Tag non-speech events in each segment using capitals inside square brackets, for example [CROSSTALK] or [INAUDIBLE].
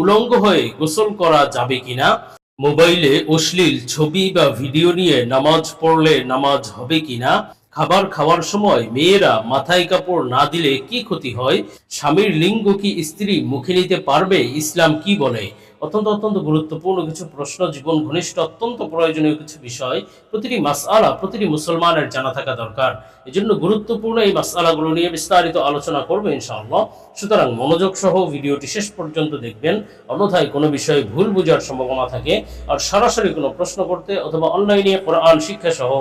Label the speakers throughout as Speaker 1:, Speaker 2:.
Speaker 1: উলঙ্গ হয়ে গোসল করা যাবে কিনা? মোবাইলে অশ্লীল ছবি বা ভিডিও নিয়ে নামাজ পড়লে নামাজ হবে কিনা? খাবার খাওয়ার সময় মেয়েরা মাথায় কাপড় না দিলে কি ক্ষতি হয়? স্বামীর লিঙ্গ কি স্ত্রী মুখে নিতে পারবে? ইসলাম কি বলে? অত্যন্ত অত্যন্ত গুরুত্বপূর্ণ কিছু প্রশ্ন, জীবন ঘনিষ্ঠ, অত্যন্ত প্রয়োজনীয় কিছু বিষয়, প্রতিটি মাসআলা, প্রতিটি মুসলমানের জানা থাকা দরকার। এজন্য গুরুত্বপূর্ণ এই মাসআলাগুলো নিয়ে বিস্তারিত আলোচনা করব ইনশাআল্লাহ। সুতরাং মনোযোগ সহ ভিডিওটি শেষ পর্যন্ত দেখবেন। অন্যথায় কোনো বিষয়ে ভুল বোঝার সম্ভাবনা থাকে। আর সরাসরি কোনো প্রশ্ন করতে অথবা অনলাইনে কোরআন শিক্ষা সহ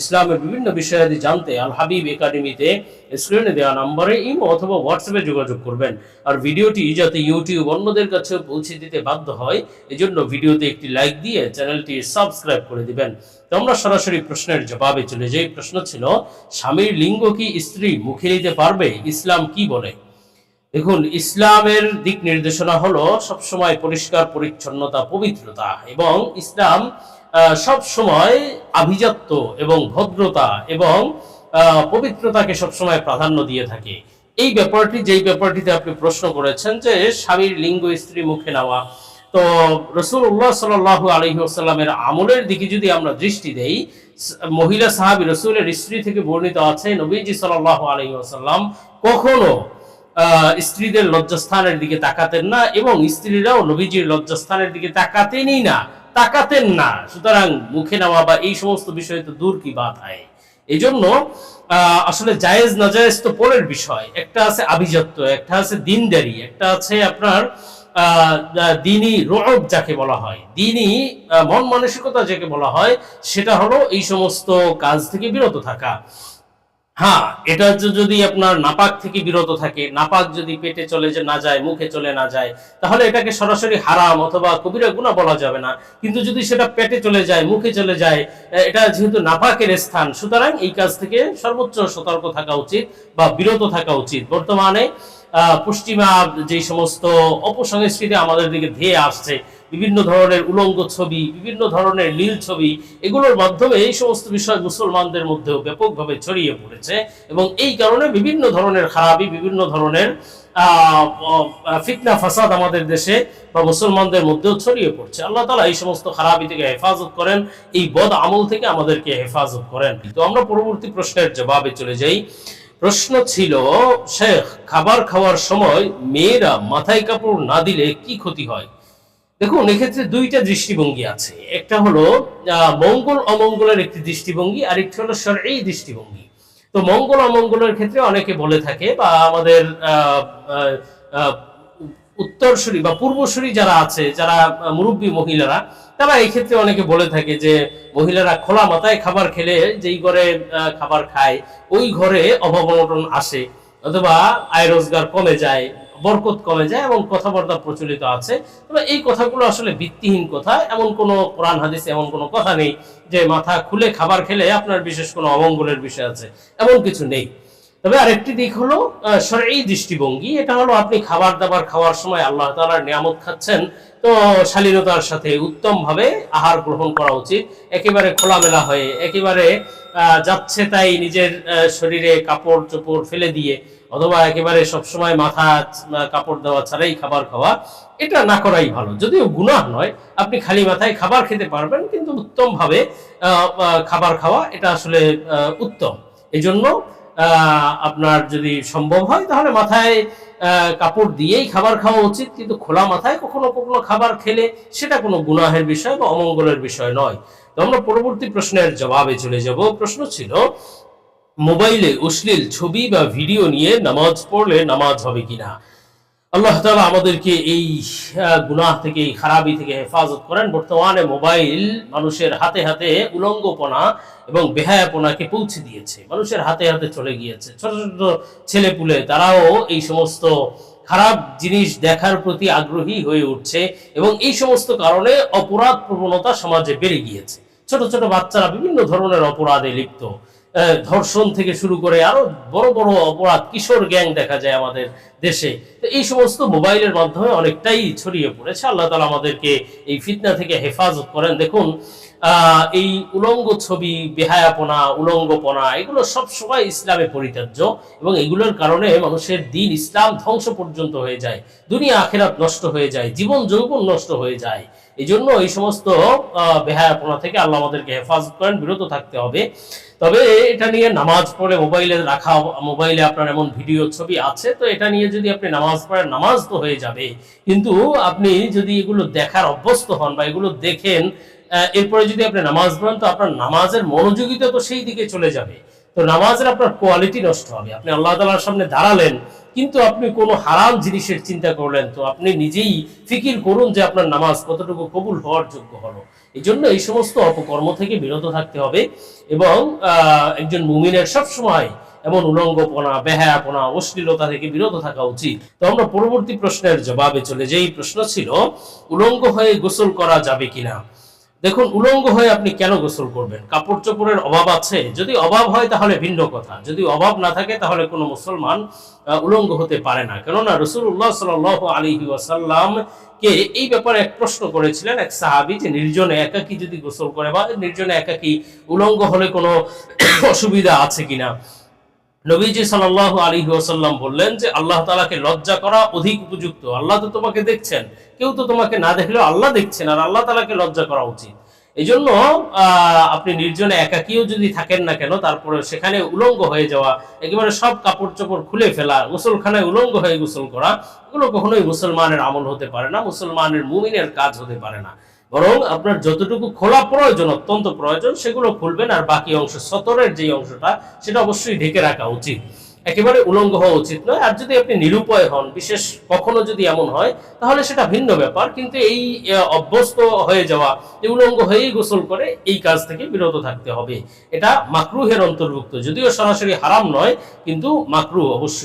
Speaker 1: ইসলামের বিভিন্ন বিষয়াদি জানতে আল হাবিব একাডেমিতে স্ক্রিনে দেওয়া নম্বরে ইমো অথবা হোয়াটসঅ্যাপে যোগাযোগ করবেন। আর ভিডিওটি যাতে ইউটিউব অন্যদের কাছে পৌঁছে দিতে বাধ্য হয়, এজন্য ভিডিওতে একটি লাইক দিয়ে চ্যানেলটি সাবস্ক্রাইব করে দিবেন। তো আমরা সরাসরি প্রশ্নের জবাবে চলে যাই। প্রশ্ন ছিল, স্বামীর লিঙ্গ কি স্ত্রী মুখে নিতে পারবে? ইসলাম কি বলে? দেখুন, ইসলামের দিক নির্দেশনা হলো সবসময় পরিষ্কার, পরিচ্ছন্নতা, পবিত্রতা এবং ইসলাম সব সময় আভিজাত্য এবং ভদ্রতা এবং পবিত্রতাকে সবসময় প্রাধান্য দিয়ে থাকে। এই ব্যাপারটি, যেই ব্যাপারটিতে আপনি প্রশ্ন করেছেন যে স্বামীর লিঙ্গ স্ত্রী মুখে নেওয়া তো রসুল্লাহ সাল আলহি আসাল্লামের আমলের দিকে যদি আমরা দৃষ্টি দেই মহিলা সাহাবি রসুলের স্ত্রী থেকে বর্ণিত আছে, নবীজি সাল আলহি আসাল্লাম কখনো স্ত্রীদের লজ্জাস্থানের দিকে তাকাতেন না এবং স্ত্রীরাও নবীজির লজ্জাস্থানের দিকে তাকাতেনই না, তাকাতেন না। সুতরাং মুখে নেওয়া বা এই সমস্ত বিষয় তো দূর কি বাত হয় এই জন্য আসলে জায়েজ না জায়েজ তো পরের বিষয়। একটা আছে আভিজাত্য, একটা আছে দিনদারি, একটা আছে আপনার দিনই রোগ যাকে বলা হয় দিনই মন মানসিকতা যাকে বলা হয়, সেটা হলো এই সমস্ত কাজ থেকে বিরত থাকা। হ্যাঁ এটা যদি আপনার নাপাক থেকে বিরত থাকে, নাপাক যদি পেটে চলে যে না যায়, মুখে চলে না যায়, তাহলে এটাকে সরাসরি হারাম অথবা কবিরা গুণা বলা যাবে না। কিন্তু যদি সেটা পেটে চলে যায়, মুখে চলে যায় এটা যেহেতু নাপাকের স্থান, সুতরাং এই কাজ থেকে সর্বোচ্চ সতর্ক থাকা উচিত বা বিরত থাকা উচিত। বর্তমানে পশ্চিমা যে সমস্ত অপসংস্কৃতি আমাদের দিকে ধেয়ে আসছে, বিভিন্ন ধরনের উলঙ্গ ছবি, বিভিন্ন ধরনের নীল ছবি, এগুলোর মাধ্যমে এই সমস্ত বিষয় মুসলমানদের মধ্যেও ব্যাপকভাবে ছড়িয়ে পড়েছে এবং এই কারণে বিভিন্ন ধরনের খারাপি, বিভিন্ন ধরনের ফিতনা, ফাসাদ আমাদের দেশে বা মুসলমানদের মধ্যেও ছড়িয়ে পড়ছে। আল্লাহ তালা এই সমস্ত খারাপি থেকে হেফাজত করেন, এই বদ আমল থেকে আমাদেরকে হেফাজত করেন। তো আমরা পরবর্তী প্রশ্নের জবাবে চলে যাই। প্রশ্ন ছিল, শেখ, খাবার খাওয়ার সময় মেয়েরা মাথায় কাপড় না দিলে কি ক্ষতি হয়? দেখুন, এক্ষেত্রে দুইটা দৃষ্টিভঙ্গি আছে। একটা হলো মঙ্গল, অমঙ্গলের একটি দৃষ্টিভঙ্গি আর একটি হলো এই দৃষ্টিভঙ্গি। তো মঙ্গল, অমঙ্গলের ক্ষেত্রে অনেকে বলে থাকে বা আমাদের উত্তরসূরি বা পূর্বসূরি যারা আছে, যারা মুরব্বী মহিলারা, তারা এই ক্ষেত্রে অনেকে বলে থাকে যে মহিলারা খোলা মাথায় খাবার খেলে যেই ঘরে খাবার খায়, ওই ঘরে অভাব অনটন আসে, অথবা আয় রোজগার কমে যায়, বরকত কমে যায় এবং কথাবার্তা প্রচলিত আছে। তবে এই কথাগুলো আসলে ভিত্তিহীন কথা। এমন কোনো কোরআন, হাদিস, এমন কোনো কথা নেই যে মাথা খুলে খাবার খেলে আপনার বিশেষ কোনো অমঙ্গলের বিষয় আছে। এমন কিছু নেই। তবে আরেকটি দিক হলো এই দৃষ্টিভঙ্গি। এটা হলো আপনি খাবার দাবার খাওয়ার সময় আল্লাহ তাআলার নিয়ামত খাচ্ছেন। তো শালীনতার সাথে উত্তম ভাবে আহার গ্রহণ করা উচিত। একেবারে খোলামেলা হয়ে একেবারে যাচ্ছে তাই নিজের শরীরে কাপড় চোপড় ফেলে দিয়ে অথবা একেবারে সবসময় মাথা কাপড় দেওয়া ছাড়াই খাবার খাওয়া এটা না করাই ভালো। যদিও গুনাহ নয় আপনি খালি মাথায় খাবার খেতে পারবেন কিন্তু উত্তম ভাবে আহ, আহ, খাবার খাওয়া এটা আসলে উত্তম। এই জন্য আহ, আপনার যদি সম্ভব হয়, তাহলে মাথায় কাপড় দিয়েই খাবার খাওয়া উচিত। কিন্তু খোলা মাথায় কখনো কখনো খাবার খেলে সেটা কোনো গুনাহের বিষয় বা অমঙ্গলের বিষয় নয়। তো আমরা পরবর্তী প্রশ্নের জবাবে চলে যাব। প্রশ্ন ছিল, মোবাইলে অশ্লীল ছবি বা ভিডিও নিয়ে নামাজ পড়লে নামাজ হবে কিনা? আল্লাহ তাআলা আমাদেরকে এই গুনাহ থেকে, এই খারাপি থেকে হেফাজত করেন। বর্তমানে মোবাইল মানুষের হাতে হাতে উলঙ্গপনা এবং বেহায়াপনাকে পৌঁছে দিয়েছে। মানুষের হাতে হাতে চলে গিয়েছে। ছোট ছোট ছেলে পুলে তারাও এই সমস্ত খারাপ জিনিস দেখার প্রতি আগ্রহী হয়ে উঠছে এবং এই সমস্ত কারণে অপরাধ প্রবণতা সমাজে বেড়ে গিয়েছে। ছোট ছোট বাচ্চারা বিভিন্ন ধরনের অপরাধে লিপ্ত। ধর্ষণ থেকে শুরু করে আরও বড় বড় অপরাধ, কিশোর গ্যাং দেখা যায় আমাদের দেশে। তো এই সমস্ত মোবাইলের মাধ্যমে অনেকটাই ছড়িয়ে পড়েছে। আল্লাহ তালা আমাদেরকে এই ফিতনা থেকে হেফাজত করেন। দেখুন এই উলঙ্গ ছবি, বেহায়াপনা, উলঙ্গপনা, এগুলো সব সময় ইসলামে পরিত্যাজ্য এবং এগুলোর কারণে মানুষের দিন ইসলাম ধ্বংস পর্যন্ত হয়ে যায়। দুনিয়া আখেরাত নষ্ট হয়ে যায়, জীবন যৌবন নষ্ট হয়ে যায়। এই জন্য এই সমস্ত বেহায়াপনা থেকে আল্লাহ আমাদেরকে হেফাজত করেন, বিরত থাকতে হবে। তবে এটা নিয়ে নামাজ পড়ে মোবাইলে রাখা, মোবাইলে আপনার এমন ভিডিও ছবি আছে, তো এটা নিয়ে যদি আপনি নামাজ পড়েন, নামাজ তো হয়ে যাবে। কিন্তু আপনি যদি এগুলো দেখার অভ্যস্ত হন বা এগুলো দেখেন এরপরে যদি আপনি নামাজ পড়েন, তো আপনার নামাজের মনোযোগিতা তো সেই দিকে চলে যাবে। তো নামাজের আপনার কোয়ালিটি নষ্ট হবে। আপনি আল্লাহ তালার সামনে দাঁড়ালেন, কিন্তু আপনি কোনো হারাম জিনিসের চিন্তা করলেন, তো আপনি নিজেই ফিকির করুন যে আপনার নামাজ কতটুকু কবুল হওয়ার যোগ্য হলো। এই জন্য এই সমস্ত অপকর্ম থেকে বিরত থাকতে হবে এবং একজন মুমিনের সব সময় এমন উলঙ্গপনা, বেহায়াপনা, অশ্লীলতা থেকে বিরত থাকা উচিত। তো আমরা পরবর্তী প্রশ্নের জবাবে চলে যাই। প্রশ্ন ছিল, উলঙ্গ হয়ে গোসল করা যাবে কিনা? দেখুন, উলঙ্গ হয়ে আপনি কেন গোসল করবেন? কাপড় চোপড়ের অভাব আছে। যদি অভাব হয় তাহলে ভিন্ন কথা। যদি অভাব না থাকে তাহলে কোনো মুসলমান উলঙ্গ হতে পারে না। কেননা রসুল্লাহ সাল আলী ওয়াসাল্লাম কে এই ব্যাপারে এক প্রশ্ন করেছিলেন এক সাহাবি যে নির্জনে একাকি যদি গোসল করে বা নির্জনে একাকি উলঙ্গ হলে কোনো [COUGHS] অসুবিধা আছে কিনা। নবীজি সাল্লাহ আলী ওসাল্লাম বললেন যে, আল্লাহ তালাকে লজ্জা করা অধিক উপযুক্ত। আল্লাহ তো তোমাকে দেখছেন। কেউ তো তোমাকে না দেখলেও আল্লাহ দেখছেন আর আল্লাহ তালাকে লজ্জা করা উচিত। এই জন্য আপনি নির্জনে একাকিও যদি থাকেন না কেন তারপরে সেখানে উলঙ্গ হয়ে যাওয়া, একেবারে সব কাপড় চোপড় খুলে ফেলা, গোসলখানায় উলঙ্গ হয়ে গোসল করা, এগুলো কখনোই মুসলমানের আমল হতে পারে না, মুসলমানের মুমিনের কাজ হতে পারে না। বরং আপনার যতটুকু খোলা প্রয়োজন, অত্যন্ত প্রয়োজন, সেগুলো খুলবেন আর বাকি অংশ, সতরের যে অংশটা, সেটা অবশ্যই ঢেকে রাখা উচিত। একেবারে উলঙ্গ হওয়া উচিত নয়। আর যদি আপনি নিরুপায় হন, বিশেষ কখনো যদি এমন হয়, তাহলে সেটা ভিন্ন ব্যাপার। কিন্তু এই অভ্যস্ত হয়ে যাওয়া উলঙ্গ হয়েই গোসল করে, এই কাজ থেকে বিরত থাকতে হবে। এটা মাকরুহের অন্তর্ভুক্ত। যদিও সরাসরি হারাম নয়, কিন্তু মাকরু অবশ্যই।